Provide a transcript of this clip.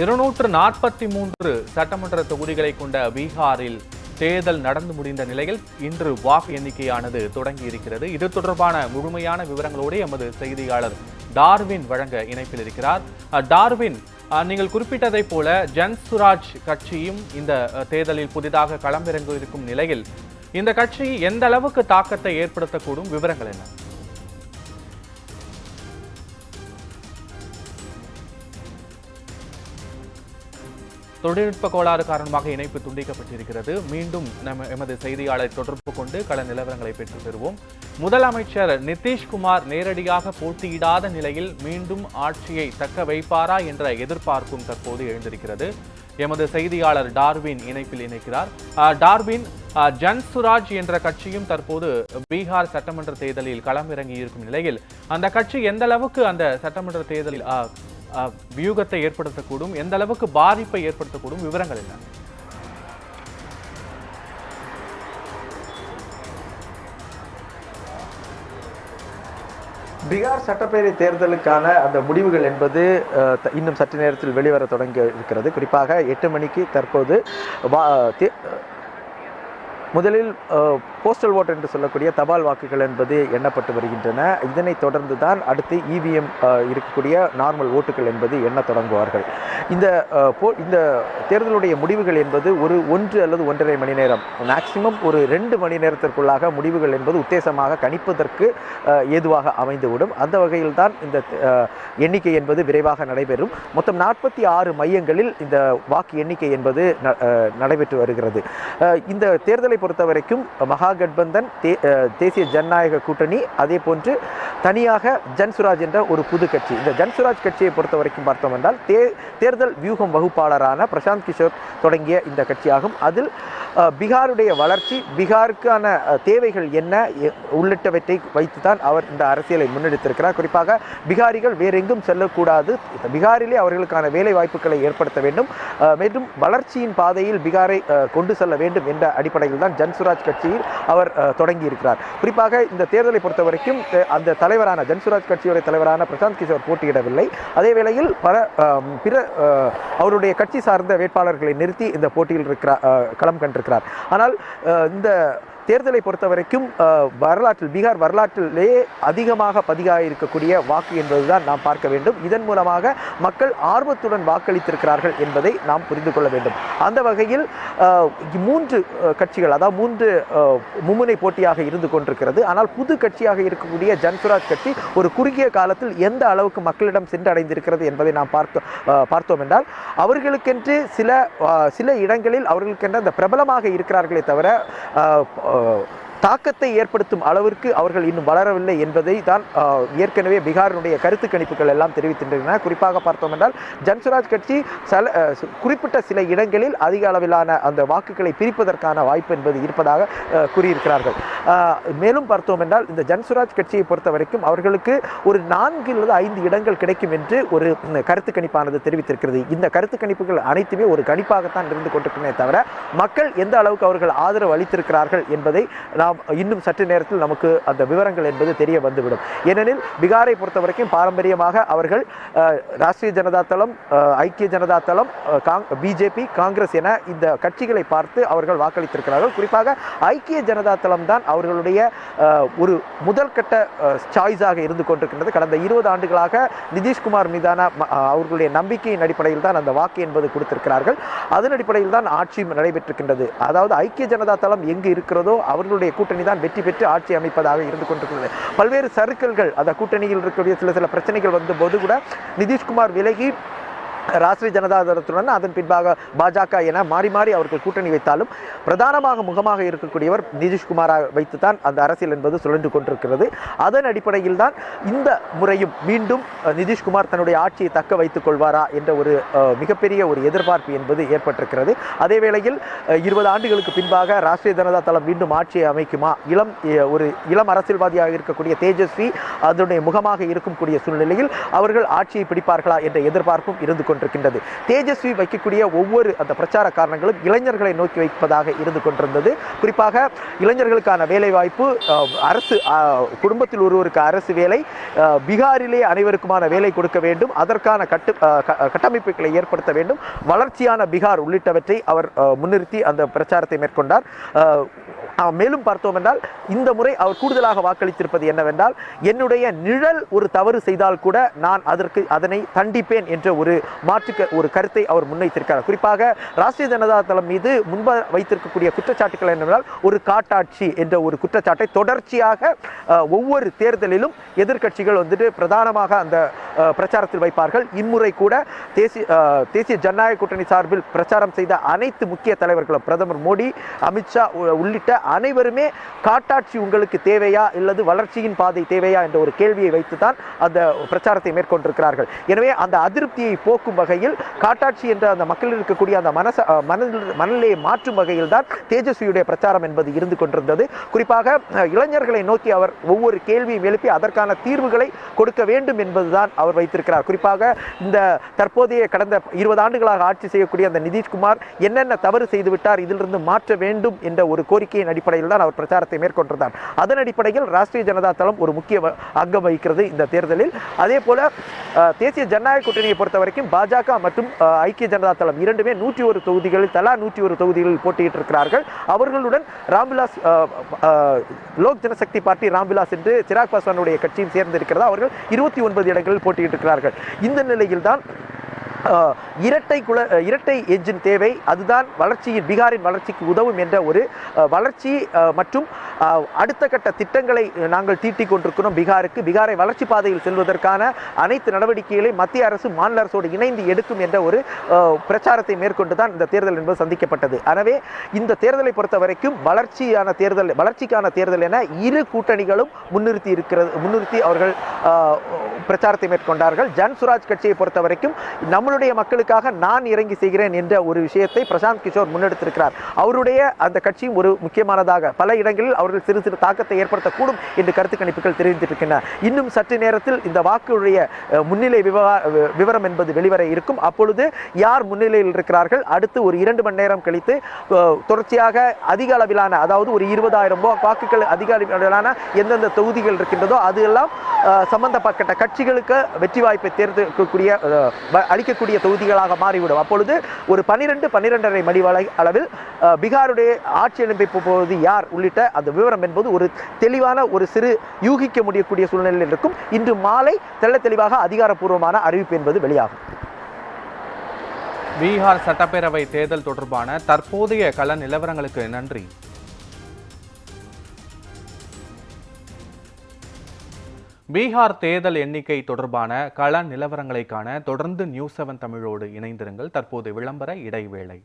இருநூற்று நாற்பத்தி மூன்று சட்டமன்ற தொகுதிகளை கொண்ட பீகாரில் தேர்தல் நடந்து முடிந்த நிலையில் இன்று வாக்கு எண்ணிக்கையானது தொடங்கி இருக்கிறது இது தொடர்பான முழுமையான விவரங்களோடு எமது செய்தியாளர் டார்வின் வழங்க இணைப்பில் இருக்கிறார். டார்வின் நீங்கள் குறிப்பிட்டதைப் போல ஜன் சுராஜ் கட்சியும் இந்த தேர்தலில் புதிதாக களமிறங்க இருக்கும் நிலையில் இந்த கட்சி எந்த அளவுக்கு தாக்கத்தை ஏற்படுத்தக்கூடும்? விவரங்கள் என்ன? தொழில்நுட்ப கோளாறு காரணமாக இணைப்பு துண்டிக்கப்பட்டிருக்கிறது. மீண்டும் நம்ம எமது செய்தியாளரை தொடர்பு கொண்டு கள நிலவரங்களை பெற்று பெறுவோம். முதலமைச்சர் நிதிஷ்குமார் நேரடியாக போட்டியிடாத நிலையில் மீண்டும் ஆட்சியை தக்க வைப்பாரா என்ற எதிர்பார்ப்பும் தற்போது எழுந்திருக்கிறது. எமது செய்தியாளர் டார்வின் இணைப்பில் இணைக்கிறார். டார்வின் ஜன் சுராஜ் என்ற கட்சியும் தற்போது பீகார் சட்டமன்ற தேர்தலில் களமிறங்கி இருக்கும் நிலையில். அந்த கட்சி எந்த அளவுக்கு அந்த சட்டமன்ற தேர்தலில் வியூகத்தை ஏற்படுத்தக்கூடும் எந்த அளவுக்கு பாதிப்பை ஏற்படுத்தக்கூடும் விவரங்கள் என்ன? பீகார் சட்டப்பேரவை தேர்தலுக்கான அந்த முடிவுகள் என்பது அஹ், த- இன்னும் சற்று நேரத்தில் வெளிவர தொடங்கி இருக்கிறது. குறிப்பாக எட்டு மணிக்கு தற்போது வா- முதலில் போஸ்டல் ஓட் என்று சொல்லக்கூடிய தபால் வாக்குகள் என்பது எண்ணப்பட்டு வருகின்றன. இதனைத் தொடர்ந்து தான் அடுத்து இவிஎம் இருக்கக்கூடிய நார்மல் ஓட்டுகள் என்பது எண்ண தொடங்குவார்கள். இந்த போ- இந்த தேர்தலுடைய முடிவுகள் என்பது ஒரு ஒன்று அல்லது ஒன்றரை மணி நேரம். மேக்சிமம் ஒரு ரெண்டு மணி நேரத்திற்குள்ளாக முடிவுகள் என்பது உத்தேசமாக கணிப்பதற்கு ஏதுவாக அமைந்துவிடும். அந்த வகையில் தான் இந்த எண்ணிக்கை என்பது விரைவாக நடைபெறும். மொத்தம் நாற்பத்தி ஆறு மையங்களில் இந்த வாக்கு எண்ணிக்கை என்பது ந- நடைபெற்று வருகிறது. இந்த தேர்தலை பொறுத்தவரைக்கும் மகா கட்பந்தன் தே தேசிய ஜனநாயக கூட்டணி அதே போன்று தனியாக ஜன்சுராஜ் என்ற ஒரு புது கட்சி. இந்த ஜன்சுராஜ் கட்சியை பொறுத்த வரைக்கும் பார்த்தோம் என்றால் தே தேர்தல் வியூகம் வகுப்பாளரான பிரசாந்த் கிஷோர் தொடங்கிய இந்த கட்சியாகும். அதில் பீகாருடைய வளர்ச்சி பீகாருக்கான தேவைகள் என்ன உள்ளிட்டவற்றை உள்ளிட்டவற்றை வைத்துதான் அவர் இந்த அரசியலை முன்னெடுத்திருக்கிறார். குறிப்பாக பீகாரிகள் வேறெங்கும் செல்லக்கூடாது. பீகாரிலே அவர்களுக்கான வேலை வாய்ப்புகளை ஏற்படுத்த வேண்டும். மேலும் வளர்ச்சியின் பாதையில் பீகாரை கொண்டு செல்ல வேண்டும் என்ற அடிப்படையில் தான் ஜன்சுராஜ் கட்சியில் அவர் தொடங்கி இருக்கிறார் குறிப்பாக இந்த தேர்தலை பொறுத்த வரைக்கும் அந்த தலைவரான ஜன்சுராஜ் கட்சியுடைய தலைவரான பிரசாந்த் கிஷோர் போட்டியிடவில்லை. அதே வேளையில் பல பிற அவருடைய கட்சி சார்ந்த வேட்பாளர்களை நிறுத்தி இந்த போட்டியில் இருக்கிறார் களம் கண்டிருக்கிறார். ஆனால் இந்த தேர்தலை பொறுத்த வரைக்கும் வரலாற்றில் பீகார் வரலாற்றிலேயே அதிகமாக பதிவாக இருக்கக்கூடிய வாக்கு என்பதுதான் நாம் பார்க்க வேண்டும். இதன் மூலமாக மக்கள் ஆர்வத்துடன் வாக்களித்திருக்கிறார்கள் என்பதை நாம் புரிந்து கொள்ள வேண்டும். அந்த வகையில் மூன்று கட்சிகள் அதாவது மூன்று மும்முனை போட்டியாக இருந்து கொண்டிருக்கிறது. ஆனால் புது கட்சியாக இருக்கக்கூடிய ஜன்சுராஜ் கட்சி ஒரு குறுகிய காலத்தில் எந்த அளவுக்கு மக்களிடம் சென்றடைந்திருக்கிறது என்பதை நாம் பார்க்க பார்த்தோம் என்றால் அவர்களுக்கென்று சில சில இடங்களில் அவர்களுக்கென்று அந்த பிரபலமாக இருக்கிறார்களே தவிர 呃 தாக்கத்தை ஏற்படுத்தும் அளவிற்கு அவர்கள் இன்னும் வளரவில்லை என்பதை தான் ஏற்கனவே பீகாரினுடைய கருத்து கணிப்புகள் எல்லாம் தெரிவித்திருக்கின்றன. குறிப்பாக பார்த்தோம் என்றால் ஜன்சுராஜ் கட்சி சில குறிப்பிட்ட சில இடங்களில் அதிக அளவிலான அந்த வாக்குகளை பிரிப்பதற்கான வாய்ப்பு என்பது இருப்பதாக கூறியிருக்கிறார்கள். மேலும் பார்த்தோம் என்றால் இந்த ஜன்சுராஜ் கட்சியை பொறுத்த வரைக்கும் அவர்களுக்கு ஒரு நான்கு அல்லது ஐந்து இடங்கள் கிடைக்கும் என்று ஒரு கருத்து கணிப்பானது தெரிவித்திருக்கிறது. இந்த கருத்து கணிப்புகள் அனைத்துமே ஒரு கணிப்பாகத்தான் இருந்து கொண்டிருக்கிறதே தவிர மக்கள் எந்த அளவுக்கு அவர்கள் ஆதரவு அளித்திருக்கிறார்கள் என்பதை நாம் இன்னும் சற்று நேரத்தில் நமக்கு அந்த விவரங்கள் என்பது தெரிய வந்துவிடும். ஏனெனில் பீகாரை பொறுத்த வரைக்கும் பாரம்பரியமாக அவர்கள் ராஷ்ட்ரிய ராஷ்டிரிய ஜனதா தளம் ஐக்கிய ஜனதா தளம் காங் பிஜேபி காங்கிரஸ் என இந்த கட்சிகளை பார்த்து அவர்கள் வாக்களித்திருக்கிறார்கள். குறிப்பாக ஐக்கிய ஜனதா தளம் தான் அவர்களுடைய ஒரு முதல் கட்ட சாய்ஸாக இருந்து கொண்டிருக்கின்றது. கடந்த இருபது ஆண்டுகளாக நிதிஷ்குமார் மீதான அவர்களுடைய நம்பிக்கையின் அடிப்படையில் தான் அந்த வாக்கு என்பது கொடுத்திருக்கிறார்கள். அதன் அடிப்படையில் தான் ஆட்சியும் நடைபெற்றிருக்கின்றது. அதாவது ஐக்கிய ஜனதா தளம் எங்கு இருக்கிறதோ அவர்களுடைய கூட்டணி தான் வெற்றி பெற்று ஆட்சி அமைப்பதாக இருந்து கொண்டிருக்கிறது. பல்வேறு சறுக்கல்கள் அந்த கூட்டணியில் இருக்கக்கூடிய சில சில பிரச்சனைகள் வந்தபோது கூட நிதிஷ்குமார் விலகி ராஷ்டிரிய ஜனதா தளத்துடன் அதன் பின்பாக பாஜக என மாறி மாறி அவர்கள் கூட்டணி வைத்தாலும் பிரதானமாக முகமாக இருக்கக்கூடியவர் நிதிஷ்குமாரை வைத்துத்தான் அந்த அரசியல் என்பது சுழன்று கொண்டிருக்கிறது. அதன் அடிப்படையில் தான் இந்த முறையும் மீண்டும் நிதிஷ்குமார் தன்னுடைய ஆட்சியை தக்க வைத்துக் கொள்வாரா என்ற ஒரு மிகப்பெரிய ஒரு எதிர்பார்ப்பு என்பது ஏற்பட்டிருக்கிறது. அதே வேளையில் இருபது ஆண்டுகளுக்கு பின்பாக ராஷ்டிரிய ஜனதா தளம் மீண்டும் ஆட்சியை அமைக்குமா? இளம் ஒரு இளம் அரசியல்வாதியாக இருக்கக்கூடிய தேஜஸ்வி அதனுடைய முகமாக இருக்கக்கூடிய சூழ்நிலையில் அவர்கள் ஆட்சியை பிடிப்பார்களா என்ற எதிர்பார்ப்பும் இருந்து கொண்டிருக்கின்றது. தேஜஸ்வி வைக்கக்கூடிய ஒவ்வொரு அந்த பிரச்சார காரணங்களும் இளைஞர்களை நோக்கி வைப்பதாக இருந்து கொண்டிருந்தது. குறிப்பாக இளைஞர்களுக்கான வேலைவாய்ப்பு அரசு குடும்பத்தில் ஒருவருக்கு அரசு வேலை பீகாரிலே அனைவருக்குமான வேலை கொடுக்க வேண்டும். அதற்கான கட்டு கட்டமைப்புகளை ஏற்படுத்த வேண்டும். வளர்ச்சியான பீகார் உள்ளிட்டவற்றை அவர் முன்னிறுத்தி அந்த பிரச்சாரத்தை மேற்கொண்டார். மேலும் பார்த்தோம் என்றால் இந்த முறை அவர் கூடுதலாக வாக்களித்திருப்பது என்னவென்றால் என்னுடைய நிழல் ஒரு தவறு செய்தால் கூட நான் அதற்கு அதனை தண்டிப்பேன் என்ற ஒரு மாற்று ஒரு கருத்தை அவர் முன்வைத்திருக்கிறார். குறிப்பாக ராஷ்டிரிய ஜனதா தளம் மீது முன்பு வைத்திருக்கக்கூடிய குற்றச்சாட்டுகள் என்னவென்றால் ஒரு காட்டாட்சி என்ற ஒரு குற்றச்சாட்டை தொடர்ச்சியாக ஒவ்வொரு தேர்தலிலும் எதிர்க்கட்சிகள் வந்துட்டு பிரதானமாக அந்த பிரச்சாரத்தில் வைப்பார்கள். இம்முறை கூட தேசிய தேசிய ஜனநாயக கூட்டணி சார்பில் பிரச்சாரம் செய்த அனைத்து முக்கிய தலைவர்களும் பிரதமர் மோடி அமித்ஷா உள்ளிட்ட அனைவருமே காட்டாட்சி உங்களுக்கு தேவையா இல்லது வளர்ச்சியின் பாதை தேவையா என்ற ஒரு கேள்வியை வைத்துதான் அந்த பிரச்சாரத்தை மேற்கொண்டிருக்கிறார்கள். எனவே அந்த அதிருப்தியை போக்கும் உருவாக்கும் வகையில் காட்டாட்சி என்ற அந்த மக்களில் இருக்கக்கூடிய அந்த மனச மனதில் மனநிலையை மாற்றும் வகையில் தான் தேஜஸ்வியுடைய பிரச்சாரம் என்பது இருந்து கொண்டிருந்தது. குறிப்பாக இளைஞர்களை நோக்கி அவர் ஒவ்வொரு கேள்வியும் எழுப்பி அதற்கான தீர்வுகளை கொடுக்க வேண்டும் என்பதுதான் அவர் வைத்திருக்கிறார். குறிப்பாக இந்த தற்போதைய கடந்த இருபது ஆண்டுகளாக ஆட்சி செய்யக்கூடிய அந்த நிதிஷ்குமார் என்னென்ன தவறு செய்துவிட்டார் இதிலிருந்து மாற்ற வேண்டும் என்ற ஒரு கோரிக்கையின் அடிப்படையில் தான் அவர் பிரச்சாரத்தை மேற்கொண்டிருந்தார். அதன் அடிப்படையில் ராஷ்டிரிய ஜனதா தளம் ஒரு முக்கிய அங்கம் வகிக்கிறது இந்த தேர்தலில். அதே போல தேசிய ஜனநாயக கூட்டணியை பொறுத்த வரைக்கும் பாஜக மற்றும் ஐக்கிய ஜனதா தளம் இரண்டுமே நூற்றி ஒரு தொகுதிகளில் தலா நூற்றி ஒரு தொகுதிகளில் போட்டியிட்டு இருக்கிறார்கள் அவர்களுடன் ராம்விலாஸ் லோக் ஜனசக்தி பார்ட்டி ராம்விலாஸ் என்று சிராக் பாஸ்வானுடைய கட்சியும் சேர்ந்திருக்கிறது. அவர்கள் இருபத்தி ஒன்பது இடங்களில் போட்டியிட்டு இருக்கிறார்கள் இந்த நிலையில்தான் இரட்டை குல இரட்டை எஞ்சின் தேவை. அதுதான் வளர்ச்சியின் பீகாரின் வளர்ச்சிக்கு உதவும் என்ற ஒரு வளர்ச்சி மற்றும் அடுத்த கட்ட திட்டங்களை நாங்கள் தீட்டிக் கொண்டிருக்கிறோம் பீகாருக்கு. பீகாரை வளர்ச்சி பாதையில் செல்வதற்கான அனைத்து நடவடிக்கைகளையும் மத்திய அரசு மாநில அரசோடு இணைந்து எடுக்கும் என்ற ஒரு பிரச்சாரத்தை மேற்கொண்டு தான் இந்த தேர்தல் என்பது சந்திக்கப்பட்டது. எனவே இந்த தேர்தலை பொறுத்த வரைக்கும் வளர்ச்சியான தேர்தல் வளர்ச்சிக்கான தேர்தல் என இரு கூட்டணிகளும் முன்னிறுத்தி இருக்கிறது முன்னிறுத்தி அவர்கள் பிரச்சாரத்தை மேற்கொண்டார்கள். ஜன் சுராஜ் கட்சியை பொறுத்த வரைக்கும் நம்மளுடைய மக்களுக்காக நான் இறங்கி செய்கிறேன் என்ற ஒரு விஷயத்தை பிரசாந்த் கிஷோர் முன்னெடுத்திருக்கிறார். அவருடைய அந்த கட்சியும் ஒரு முக்கியமானதாக பல இடங்களில் அவர்கள் சிறு சிறு தாக்கத்தை ஏற்படுத்தக்கூடும் என்று கருத்து கணிப்புகள் தெரிவித்திருக்கின்றன. இன்னும் சற்று நேரத்தில் இந்த வாக்குடைய முன்னிலை விவரம் என்பது வெளிவர இருக்கும். அப்பொழுது யார் முன்னிலையில் இருக்கிறார்கள்? அடுத்து ஒரு இரண்டு மணி நேரம் கழித்து தொடர்ச்சியாக அதிக அளவிலான அதாவது ஒரு இருபதாயிரம் வாக்குகள் அதிக அளவிலான எந்தெந்த தொகுதிகள் இருக்கின்றதோ அது எல்லாம் சம்பந்தப்பட்ட கட்சிகளுக்கு வெற்றி வாய்ப்பை தேர்ந்தெடுக்கக்கூடிய வ- அளிக்கக்கூடிய தொகுதிகளாக மாறிவிடும். அப்பொழுது ஒரு பன்னிரெண்டு பன்னிரெண்டரை மணி வரை அளவில் பீகாருடைய ஆட்சி அமைப்பு போவது யார் உள்ளிட்ட அந்த விவரம் என்பது ஒரு தெளிவான ஒரு சிறு யூகிக்க முடியக்கூடிய சூழ்நிலையில் இருக்கும். இன்று மாலை தெள்ள தெளிவாக அதிகாரப்பூர்வமான அறிவிப்பு என்பது வெளியாகும். பீகார் சட்டப்பேரவை தேர்தல் தொடர்பான தற்போதைய கள நிலவரங்களுக்கு நன்றி. பீகார் தேர்தல் எண்ணிக்கை தொடர்பான கள நிலவரங்களை காண தொடர்ந்து நியூஸ் செவன் தமிழோடு இணைந்திருங்கள். தற்போது விளம்பர இடைவேளை.